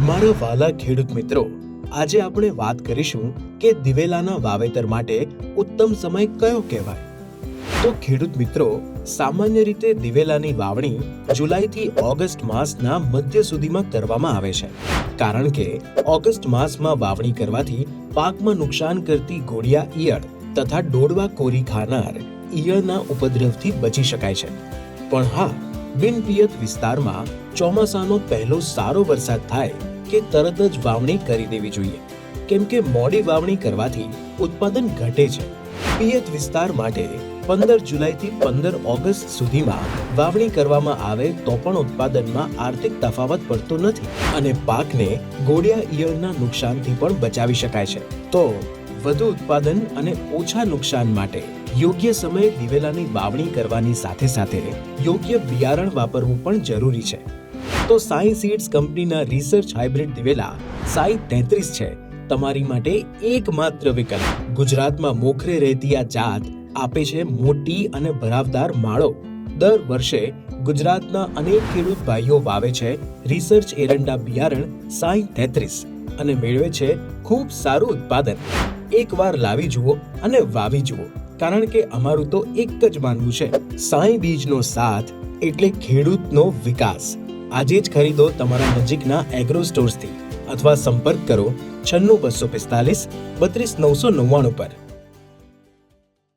મારા વાલા ખેડૂત મિત્રો, આજે આપણે વાત કરીશું કે દિવેલાના વાવેતર માટે ઉત્તમ સમય કયો કહેવાય. તો ખેડૂત મિત્રો, સામાન્ય રીતે દિવેલાની વાવણી જુલાઈથી ઓગસ્ટ માસના મધ્ય સુધીમાં કરવામાં આવે છે. કારણ કે, ઓગસ્ટ માસમાં વાવણી કરવાથી પાકમાં નુકસાન કરતી ગોળિયા ઈયળ તથા ડોડવા કોરી ખાનાર ઈયળના ઉપદ્રવથી બચી શકાય છે. પણ હા, બિનપિયત વિસ્તારમાં ચોમાસાનો પહેલો સારો વરસાદ થાય કે તરત જ વાવણી કરી દેવી જોઈએ. કેમ કે મોડી વાવણી કરવાથી ઉત્પાદન ઘટે છે. પિયત વિસ્તાર માટે પંદર જુલાઈથી પંદર ઓગસ્ટ સુધીમાં વાવણી કરવામાં આવે તો પણ ઉત્પાદનમાં આર્થિક તફાવત પડતો નથી અને પાકને ગોળિયા ઈયળના નુકસાનથી પણ બચાવી શકાય છે. તો વધુ ઉત્પાદન અને ઓછા નુકસાન માટે યોગ્ય સમયે દિવેલાની વાવણી કરવાની સાથે સાથે યોગ્ય બિયારણ વાપરવું પણ જરૂરી છે. તો સાઈ સીડ્સ કંપનીના રિસર્ચ હાઇબ્રિડ દિવેલા સાઈ તેત્રીસ છે. તમારી માટે એકમાત્ર વિકલ્પ. ગુજરાતમાં મોખરે રહેતી આ જાત આપે છે મોટી અને ભરાવદાર માળો. દર વર્ષે ગુજરાતના અનેક ખેડૂત ભાઈઓ વાવે છે રિસર્ચ એરંડા બિયારણ સાઈ તેત્રીસ અને મેળવે છે ખૂબ સારું ઉત્પાદન. એકવાર લાવી જુઓ અને વાવી જુઓ, કારણ કે અમારું તો એક જ માનવું છે. સાઈ બીજનો સાથ એટલે ખેડૂતનો વિકાસ. આજે જ ખરીદો તમારા નજીકના એગ્રો સ્ટોર્સથી અથવા સંપર્ક કરો છન્નું બસો પિસ્તાલીસ, બત્રીસ નવસો નવ્વાણું પર.